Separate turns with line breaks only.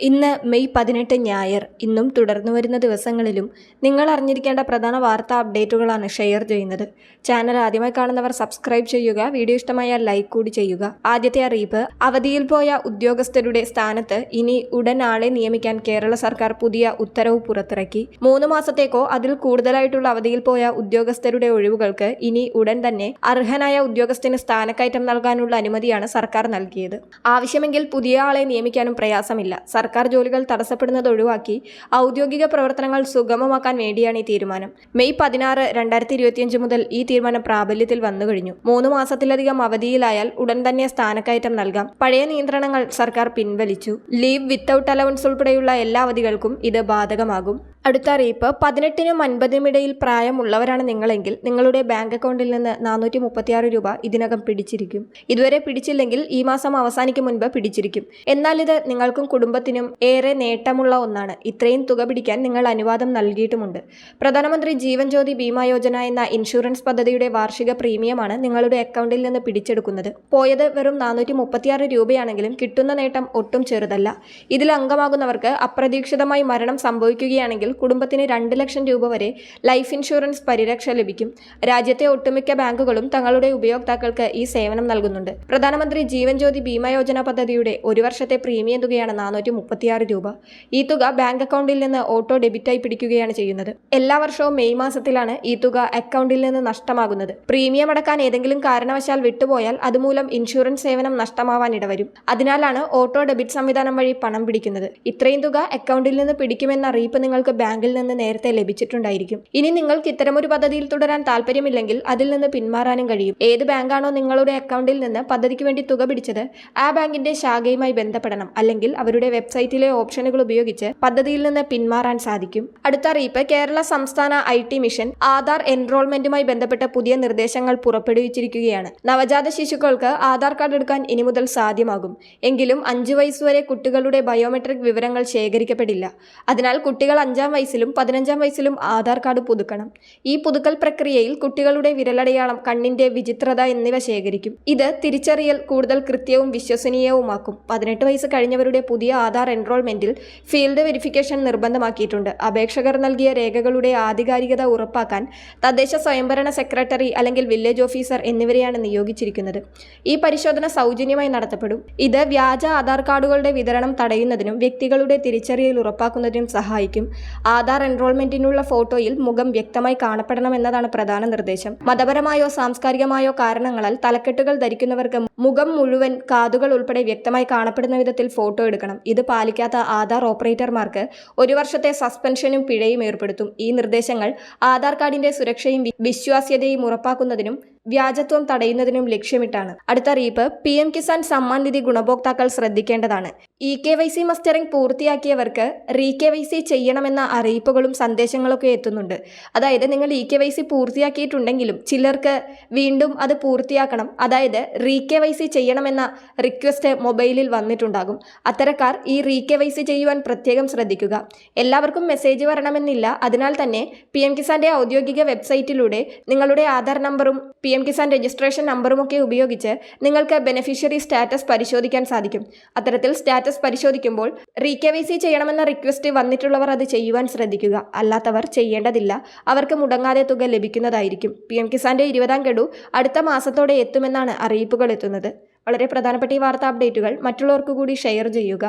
ഇന്ന് മെയ് പതിനെട്ട് ഞായർ. ഇന്നും തുടർന്നു വരുന്ന ദിവസങ്ങളിലും നിങ്ങൾ അറിഞ്ഞിരിക്കേണ്ട പ്രധാന വാർത്താ അപ്ഡേറ്റുകളാണ് ഷെയർ ചെയ്യുന്നത്. ചാനൽ ആദ്യമായി കാണുന്നവർ സബ്സ്ക്രൈബ് ചെയ്യുക വീഡിയോ ഇഷ്ടമായ ലൈക്ക് കൂടി ചെയ്യുക. ആദ്യത്തെ അറിയിപ്പ് അവധിയിൽ പോയ ഉദ്യോഗസ്ഥരുടെ സ്ഥാനത്ത് ഇനി ഉടൻ ആളെ നിയമിക്കാൻ കേരള സർക്കാർ പുതിയ ഉത്തരവ് പുറത്തിറക്കി. മൂന്ന് മാസത്തേക്കോ അതിൽ കൂടുതലായിട്ടുള്ള അവധിയിൽ പോയ ഉദ്യോഗസ്ഥരുടെ ഒഴിവുകൾക്ക് ഇനി ഉടൻ തന്നെ അർഹനായ ഉദ്യോഗസ്ഥന് സ്ഥാനക്കയറ്റം നൽകാനുള്ള അനുമതിയാണ് സർക്കാർ നൽകിയത്. ആവശ്യമെങ്കിൽ പുതിയ ആളെ നിയമിക്കാനും പ്രയാസമില്ല. സർക്കാർ ജോലികൾ തടസ്സപ്പെടുന്നത് ഒഴിവാക്കി ഔദ്യോഗിക പ്രവർത്തനങ്ങൾ സുഗമമാക്കാൻ വേണ്ടിയാണ് ഈ തീരുമാനം. മെയ് പതിനാറ് രണ്ടായിരത്തി ഇരുപത്തിയഞ്ച് മുതൽ ഈ തീരുമാനം പ്രാബല്യത്തിൽ വന്നു കഴിഞ്ഞു. മൂന്ന് മാസത്തിലധികം അവധിയിലായാൽ ഉടൻ തന്നെ സ്ഥാനക്കയറ്റം നൽകാം. പഴയ നിയന്ത്രണങ്ങൾ സർക്കാർ പിൻവലിച്ചു. ലീവ് വിത്തൌട്ട് അലവൻസ് ഉൾപ്പെടെയുള്ള എല്ലാ അവധികൾക്കും ഇത് ബാധകമാകും. അടുത്ത അറിയിപ്പ്. പതിനെട്ടിനും അൻപതിനും ഇടയിൽ പ്രായമുള്ളവരാണ് നിങ്ങളെങ്കിൽ നിങ്ങളുടെ ബാങ്ക് അക്കൗണ്ടിൽ നിന്ന് നാനൂറ്റി മുപ്പത്തിയാറ് രൂപ ഇതിനകം പിടിച്ചിരിക്കും. ഇതുവരെ പിടിച്ചില്ലെങ്കിൽ ഈ മാസം അവസാനിക്കും മുൻപ് പിടിച്ചിരിക്കും. എന്നാൽ ഇത് നിങ്ങൾക്കും കുടുംബത്തിനും ഏറെ നേട്ടമുള്ള ഒന്നാണ്. ഇത്രയും തുക പിടിക്കാൻ നിങ്ങൾ അനുവാദം നൽകിയിട്ടുമുണ്ട്. പ്രധാനമന്ത്രി ജീവൻ ജ്യോതി ബീമാ യോജന എന്ന ഇൻഷുറൻസ് പദ്ധതിയുടെ വാർഷിക പ്രീമിയമാണ് നിങ്ങളുടെ അക്കൗണ്ടിൽ നിന്ന് പിടിച്ചെടുക്കുന്നത്. പോയത് വെറും നാനൂറ്റി മുപ്പത്തിയാറ് രൂപയാണെങ്കിലും കിട്ടുന്ന നേട്ടം ഒട്ടും ചെറുതല്ല. ഇതിൽ അംഗമാകുന്നവർക്ക് അപ്രതീക്ഷിതമായി മരണം സംഭവിക്കുകയാണെങ്കിൽ കുടുംബത്തിന് രണ്ട് ലക്ഷം രൂപ വരെ ലൈഫ് ഇൻഷുറൻസ് പരിരക്ഷ ലഭിക്കും. രാജ്യത്തെ ഒട്ടുമിക്ക ബാങ്കുകളും തങ്ങളുടെ ഉപയോക്താക്കൾക്ക് ഈ സേവനം നൽകുന്നുണ്ട്. പ്രധാനമന്ത്രി ജീവൻ ജ്യോതി ബീമാ യോജന പദ്ധതിയുടെ ഒരു വർഷത്തെ പ്രീമിയം തുകയാണ് നാനൂറ്റി മുപ്പത്തിയാറ് രൂപ. ഈ തുക ബാങ്ക് അക്കൗണ്ടിൽ നിന്ന് ഓട്ടോ ഡെബിറ്റായി പിടിക്കുകയാണ് ചെയ്യുന്നത്. എല്ലാ വർഷവും മെയ് മാസത്തിലാണ് ഈ തുക അക്കൗണ്ടിൽ നിന്ന് നഷ്ടമാകുന്നത്. പ്രീമിയം അടക്കാൻ ഏതെങ്കിലും കാരണവശാൽ വിട്ടുപോയാൽ അതുമൂലം ഇൻഷുറൻസ് സേവനം നഷ്ടമാവാൻ ഇടവരും. അതിനാലാണ് ഓട്ടോ ഡെബിറ്റ് സംവിധാനം വഴി പണം പിടിക്കുന്നത്. ഇത്രയും തുക അക്കൗണ്ടിൽ നിന്ന് പിടിക്കുമെന്ന അറിയിപ്പ് നിങ്ങൾക്ക് ബാങ്കിൽ നിന്ന് നേരത്തെ ലഭിച്ചിട്ടുണ്ടായിരിക്കും. ഇനി നിങ്ങൾക്ക് ഇത്തരമൊരു പദ്ധതിയിൽ തുടരാൻ താല്പര്യമില്ലെങ്കിൽ അതിൽ നിന്ന് പിന്മാറാനും കഴിയും. ഏത് ബാങ്കാണോ നിങ്ങളുടെ അക്കൗണ്ടിൽ നിന്ന് പദ്ധതിക്ക് വേണ്ടി തുക പിടിച്ചത് ആ ബാങ്കിന്റെ ശാഖയുമായി ബന്ധപ്പെടണം അല്ലെങ്കിൽ അവരുടെ വെബ്സൈറ്റിലെ ഓപ്ഷനുകൾ ഉപയോഗിച്ച് പദ്ധതിയിൽ നിന്ന് പിന്മാറാൻ സാധിക്കും. അടുത്ത അറിയിപ്പ് കേരള സംസ്ഥാന ഐ ടി മിഷൻ ആധാർ എൻറോൾമെന്റുമായി ബന്ധപ്പെട്ട പുതിയ നിർദ്ദേശങ്ങൾ പുറപ്പെടുവിച്ചിരിക്കുകയാണ്. നവജാത ശിശുക്കൾക്ക് ആധാർ കാർഡ് എടുക്കാൻ ഇനി മുതൽ സാധ്യമാകും. എങ്കിലും അഞ്ചു വയസ്സുവരെ കുട്ടികളുടെ ബയോമെട്രിക് വിവരങ്ങൾ ശേഖരിക്കപ്പെടില്ല. അതിനാൽ കുട്ടികൾ അഞ്ചാം വയസ്സിലും പതിനഞ്ചാം വയസ്സിലും ആധാർ കാർഡ് പുതുക്കണം. ഈ പുതുക്കൽ പ്രക്രിയയിൽ കുട്ടികളുടെ വിരലടയാളം കണ്ണിന്റെ വിചിത്രത എന്നിവ ശേഖരിക്കും. ഇത് തിരിച്ചറിയൽ കൂടുതൽ കൃത്യവും വിശ്വസനീയവുമാക്കും. പതിനെട്ട് വയസ്സ് കഴിഞ്ഞവരുടെ പുതിയ ആധാർ എൻറോൾമെന്റിൽ ഫീൽഡ് വെരിഫിക്കേഷൻ നിർബന്ധമാക്കിയിട്ടുണ്ട്. അപേക്ഷകർ നൽകിയ രേഖകളുടെ ആധികാരികത ഉറപ്പാക്കാൻ തദ്ദേശ സ്വയംഭരണ സെക്രട്ടറി അല്ലെങ്കിൽ വില്ലേജ് ഓഫീസർ എന്നിവരെയാണ് നിയോഗിച്ചിരിക്കുന്നത്. ഈ പരിശോധന സൗജന്യമായി നടത്തപ്പെടും. ഇത് വ്യാജ ആധാർ കാർഡുകളുടെ വിതരണം തടയുന്നതിനും വ്യക്തികളുടെ തിരിച്ചറിയൽ ഉറപ്പാക്കുന്നതിനും സഹായിക്കും. ആധാർ എൻറോൾമെന്റിനുള്ള ഫോട്ടോയിൽ മുഖം വ്യക്തമായി കാണപ്പെടണമെന്നതാണ് പ്രധാന നിർദ്ദേശം. മതപരമായോ സാംസ്കാരികമായോ കാരണങ്ങളാൽ തലക്കെട്ടുകൾ ധരിക്കുന്നവർക്ക് മുഖം മുഴുവൻ കാതുകൾ ഉൾപ്പെടെ വ്യക്തമായി കാണപ്പെടുന്ന വിധത്തിൽ ഫോട്ടോ എടുക്കണം. ഇത് പാലിക്കാത്ത ആധാർ ഓപ്പറേറ്റർമാർക്ക് ഒരു വർഷത്തെ സസ്പെൻഷനും പിഴയും ഏർപ്പെടുത്തും. ഈ നിർദ്ദേശങ്ങൾ ആധാർ കാർഡിന്റെ സുരക്ഷയും വിശ്വാസ്യതയും ഉറപ്പാക്കുന്നതിനും വ്യാജത്വം തടയുന്നതിനും ലക്ഷ്യമിട്ടാണ്. അടുത്ത അറിയിപ്പ് പി എം കിസാൻ സമ്മാൻ നിധി ഗുണഭോക്താക്കൾ ശ്രദ്ധിക്കേണ്ടതാണ്. E K Y C mustering പൂർത്തിയാക്കിയവർക്ക് re K Y C ചെയ്യണമെന്ന അറിയിപ്പുകളും സന്ദേശങ്ങളൊക്കെ എത്തുന്നുണ്ട്. അതായത് നിങ്ങൾ ഇ കെ വൈ സി പൂർത്തിയാക്കിയിട്ടുണ്ടെങ്കിലും ചിലർക്ക് വീണ്ടും അത് പൂർത്തിയാക്കണം. അതായത് റീ കെ വൈ സി ചെയ്യണമെന്ന റിക്വസ്റ്റ് മൊബൈലിൽ വന്നിട്ടുണ്ടാകും. അത്തരക്കാർ ഈ റീ കെ വൈ സി ചെയ്യുവാൻ പ്രത്യേകം ശ്രദ്ധിക്കുക. എല്ലാവർക്കും മെസ്സേജ് വരണമെന്നില്ല. അതിനാൽ തന്നെ പി എം കിസാന്റെ ഔദ്യോഗിക വെബ്സൈറ്റിലൂടെ നിങ്ങളുടെ ആധാർ നമ്പറും പി എം കിസാൻ രജിസ്ട്രേഷൻ നമ്പറുമൊക്കെ ഉപയോഗിച്ച് നിങ്ങൾക്ക് ബെനിഫിഷ്യറി സ്റ്റാറ്റസ് പരിശോധിക്കാൻ സാധിക്കും. അത്തരത്തിൽ സ്റ്റാറ്റസ് പരിശോധിക്കുമ്പോൾ റീ കെ വൈ ചെയ്യണമെന്ന റിക്വസ്റ്റ് വന്നിട്ടുള്ളവർ അത് ചെയ്യുവാൻ ശ്രദ്ധിക്കുക. അല്ലാത്തവർ ചെയ്യേണ്ടതില്ല. അവർക്ക് മുടങ്ങാതെ തുക ലഭിക്കുന്നതായിരിക്കും. പി എം കിസാന്റെ ഇരുപതാം ഗഡു അടുത്ത മാസത്തോടെ എത്തുമെന്നാണ് അറിയിപ്പുകൾ എത്തുന്നത്. വളരെ പ്രധാനപ്പെട്ട ഈ വാർത്താ അപ്ഡേറ്റുകൾ മറ്റുള്ളവർക്ക് കൂടി ഷെയർ ചെയ്യുക.